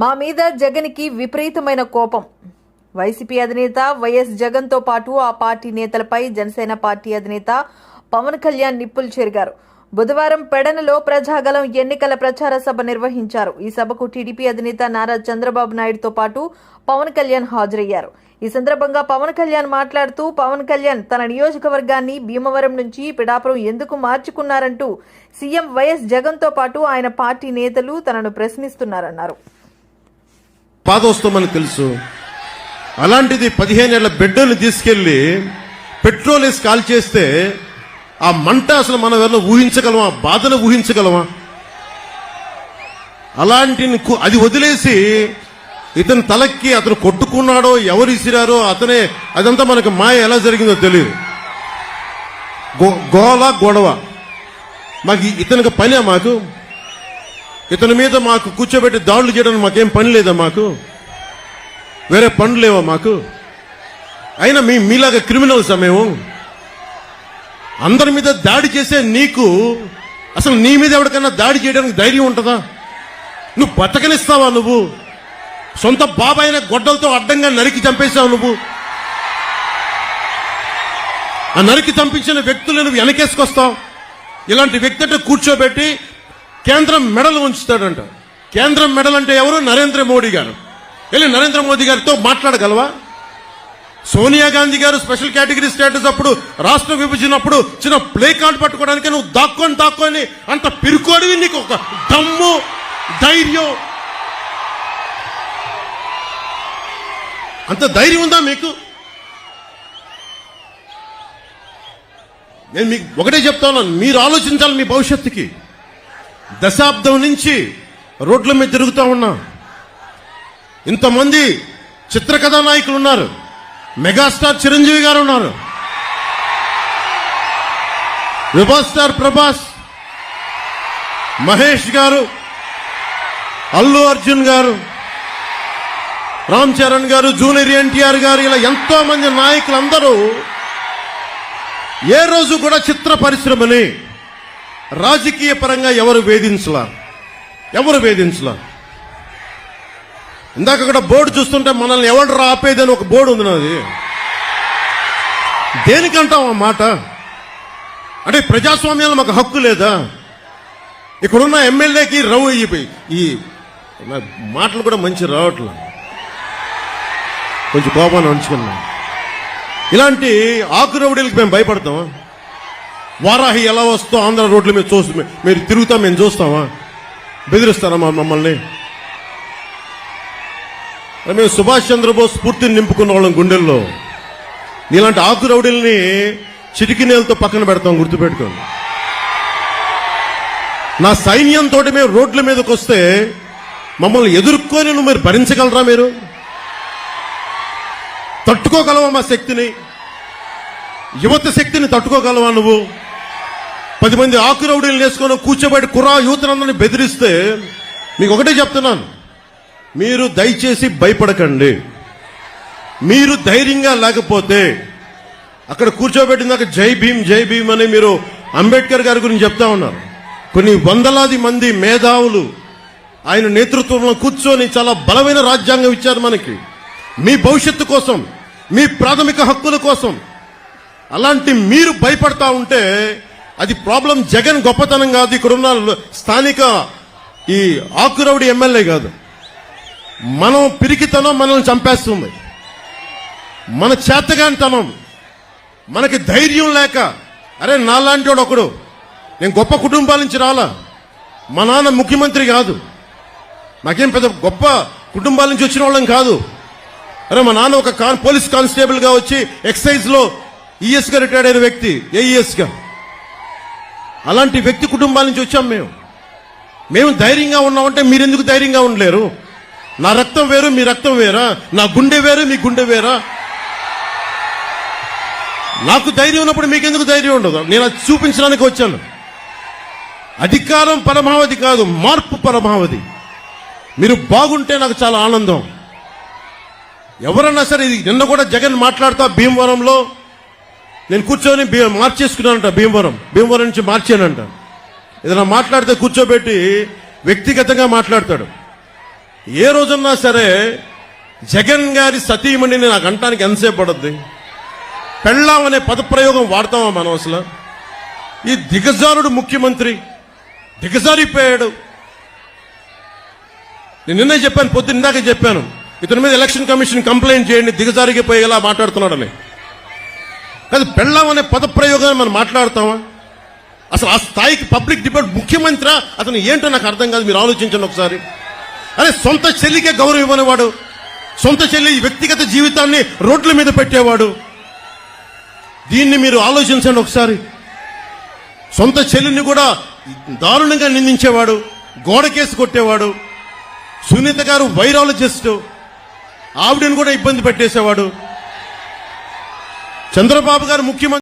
మా మీద జగన్కి విపరీతమైన కోపం. వైసీపీ అధినేత వైఎస్ జగన్తో పాటు ఆ పార్టీ నేతలపై జనసేన పార్టీ అధినేత పవన్ కళ్యాణ్ నిప్పులు చెరిగారు. బుధవారం పెడనలో ప్రజాగలం ఎన్నికల ప్రచార సభ నిర్వహించారు. ఈ సభకు టీడీపీ అధినేత నారా చంద్రబాబు నాయుడుతో పాటు పవన్ కళ్యాణ్ హాజరయ్యారు. ఈ సందర్భంగా పవన్ కళ్యాణ్ మాట్లాడుతూ పవన్ కళ్యాణ్ తన నియోజకవర్గాన్ని భీమవరం నుంచి పిడాపురం ఎందుకు మార్చుకున్నారంటూ సీఎం వైఎస్ జగన్తో పాటు ఆయన పార్టీ నేతలు తనను ప్రశ్నిస్తున్నారన్నారు. పాదోస్తామని తెలుసు. అలాంటిది పదిహేనేళ్ళ బిడ్డను తీసుకెళ్ళి పెట్రోల్ వేసి కాల్ చేస్తే ఆ మంట అసలు మనం ఎవరిలో ఊహించగలమా? ఆ బాధను ఊహించగలమా? అలాంటి అది వదిలేసి ఇతని తలక్కి అతను కొట్టుకున్నాడో ఎవరు ఇసిరారో అతనే అదంతా మనకు మాయ ఎలా జరిగిందో తెలియదు గో- గోల గొడవ. మాకు ఇతనికి పనే మాకు. ఇతని మీద మాకు కూర్చోబెట్టి దాడులు చేయడానికి మాకేం పని లేదా మాకు? వేరే పనులు లేవా మాకు? అయినా మీ మీలాగా క్రిమినల్స్ మేము? అందరి మీద దాడి చేసే నీకు అసలు నీ మీద ఎవరికైనా దాడి చేయడానికి ధైర్యం ఉంటుందా? నువ్వు బతకనిస్తావా నువ్వు? సొంత బాబాయిన గొడ్డలతో అడ్డంగా నరికి చంపేశావు నువ్వు? ఆ నరికి చంపించిన వ్యక్తులు నువ్వు వెనకేసుకొస్తావు? ఇలాంటి వ్యక్తి అంటే కూర్చోబెట్టి కేంద్రం మెడలు ఉంచుతాడంట. కేంద్రం మెడల్ అంటే ఎవరు? నరేంద్ర మోడీ గారు. వెళ్ళి నరేంద్ర మోదీ గారితో మాట్లాడగలవా? సోనియా గాంధీ గారు స్పెషల్ కేటగిరీ స్టేటస్ అప్పుడు రాష్ట్ర విభజన అప్పుడు చిన్న ప్లే కార్డ్ పట్టుకోవడానికి నువ్వు దాక్కొని దాక్కొని అంత పిరుకోడివి నీకు ఒక దమ్ము ధైర్యం. అంత ధైర్యం ఉందా మీకు? నేను మీకు ఒకటే చెప్తా ఉన్నాను. మీరు ఆలోచించాలి మీ భవిష్యత్తుకి. దశాబ్దం నుంచి రోడ్ల మీద తిరుగుతూ ఉన్నా. ఇంతమంది చిత్రకథా నాయకులు ఉన్నారు. మెగాస్టార్ చిరంజీవి గారు ఉన్నారు. విభా స్టార్ ప్రభాస్ మహేష్ గారు అల్లు అర్జున్ గారు రామ్ చరణ్ గారు జూనియర్ ఎన్టీఆర్ గారు ఇలా ఎంతో మంది నాయకులందరూ ఏ రోజు కూడా చిత్ర పరిశ్రమని రాజకీయ పరంగా ఎవరు వేధించలా? ఎవరు వేధించలా? ఇందాక అక్కడ బోర్డు చూస్తుంటే మనల్ని ఎవరు ఆపేదని ఒక బోర్డు ఉంది నాది. దేనికంటాం ఆ మాట? అంటే ప్రజాస్వామ్యాలు మాకు హక్కు లేదా? ఇక్కడున్న ఎమ్మెల్యేకి రవ్ ఈ- ఈ మాటలు కూడా మంచి రావట్లేదు కొంచెం కోపాన్ని ఉంచుకున్నాం. ఇలాంటి ఆకు మేము భయపడతాం. వారాహి ఎలా వస్తో ఆంధ్ర రోడ్ల మీద చూసి మీరు తిరుగుతాం మేము చూస్తామా? బెదిరిస్తారా మా మమ్మల్ని? మేము సుభాష్ చంద్రబోస్ స్ఫూర్తిని నింపుకున్న వాళ్ళం గుండెల్లో. నీలాంటి ఆకు రౌడీల్ని చిటికి నేలతో పక్కన పెడతాం గుర్తుపెట్టుకోండి. నా సైన్యంతో మేము రోడ్ల మీదకి వస్తే మమ్మల్ని ఎదుర్కొని నువ్వు మీరు భరించగలరా మీరు? తట్టుకోగలవా మా శక్తిని? యువత శక్తిని తట్టుకోగలవా నువ్వు? పది మంది ఆకురౌడీలు వేసుకొని కూర్చోబెట్టి కుర్రా యువతనందరినీ బెదిరిస్తే మీకు ఒకటే చెప్తున్నాను. మీరు దయచేసి భయపడకండి. మీరు ధైర్యంగా లేకపోతే అక్కడ కూర్చోబెట్టినాక జై భీమ్ జై భీమ్ అని మీరు అంబేద్కర్ గారి గురించి చెప్తా ఉన్నారు. కొన్ని వందలాది మంది మేధావులు ఆయన నేతృత్వంలో కూర్చొని చాలా బలమైన రాజ్యాంగం ఇచ్చారు మనకి. మీ భవిష్యత్తు కోసం మీ ప్రాథమిక హక్కుల కోసం. అలాంటి మీరు భయపడతా ఉంటే అది ప్రాబ్లం జగన్ గొప్పతనం కాదు. ఇక్కడున్న స్థానిక ఈ ఆకురవుడి ఎమ్మెల్యే కాదు. మనం పిరికితనం మనల్ని చంపేస్తుంది. మన చేతగానితనం. మనకి ధైర్యం లేక. అరే నాలాంటి వాడు ఒకడు. నేను గొప్ప కుటుంబాల నుంచి రాలా. మా నాన్న ముఖ్యమంత్రి కాదు. నాకేం పెద్ద గొప్ప కుటుంబాల నుంచి వచ్చిన వాళ్ళం కాదు. అరే మా నాన్న ఒక కాన్ పోలీస్ కానిస్టేబుల్గా వచ్చి ఎక్సైజ్లో ఈఎస్గా రిటైర్డ్ అయిన వ్యక్తి ఏఈఎస్గా. అలాంటి వ్యక్తి కుటుంబాల నుంచి వచ్చాం మేము. మేము ధైర్యంగా ఉన్నామంటే మీరెందుకు ధైర్యంగా ఉండలేరు? నా రక్తం వేరు మీ రక్తం వేరా? నా గుండె వేరు మీ గుండె వేరా? నాకు ధైర్యం ఉన్నప్పుడు మీకెందుకు ధైర్యం ఉండదు? నేను అది చూపించడానికి వచ్చాను. అధికారం పరమావధి కాదు మార్పు పరమావధి. మీరు బాగుంటే నాకు చాలా ఆనందం. ఎవరన్నా సరే ఇది నిన్న కూడా జగన్ మాట్లాడుతా భీమవరంలో నేను కూర్చొని మార్చేసుకున్నానంట భీమవరం. భీమవరం నుంచి మార్చానంట. ఏదైనా మాట్లాడితే కూర్చోబెట్టి వ్యక్తిగతంగా మాట్లాడతాడు. ఏ రోజున్నా సరే జగన్ గారి సతీమణిని నాకు అంటానికి ఎంతసేపు పడుద్ది? పెళ్ళాం అనే పదప్రయోగం వాడతామా మనం అసలు? ఈ దిగజారుడు ముఖ్యమంత్రి దిగజారిపోయాడు. నేను నిన్నే చెప్పాను పొద్దున్న ఇందాక చెప్పాను. ఇతని మీద ఎలక్షన్ కమిషన్ కంప్లైంట్ చేయండి దిగజారిపోయేలా మాట్లాడుతున్నాడని. కానీ పెళ్ళాం అనే పదప్రయోగాన్ని మనం మాట్లాడతామా? అసలు ఆ స్థాయికి పబ్లిక్ డిబేట్ ముఖ్యమంత్రి? అతను ఏంటో నాకు అర్థం కాదు మీరు ఆలోచించండి ఒకసారి. అరే సొంత చెల్లికే గౌరవం ఇవ్వనివాడు. సొంత చెల్లి వ్యక్తిగత జీవితాన్ని రోడ్ల మీద పెట్టేవాడు. దీన్ని మీరు ఆలోచించండి ఒకసారి. సొంత చెల్లిని కూడా దారుణంగా నిందించేవాడు గోడ కేసు కొట్టేవాడు సునీత గారు వైరాలజిస్టు ఆవిడని కూడా ఇబ్బంది పెట్టేసేవాడు. చంద్రబాబు గారు ముఖ్యమంత్రి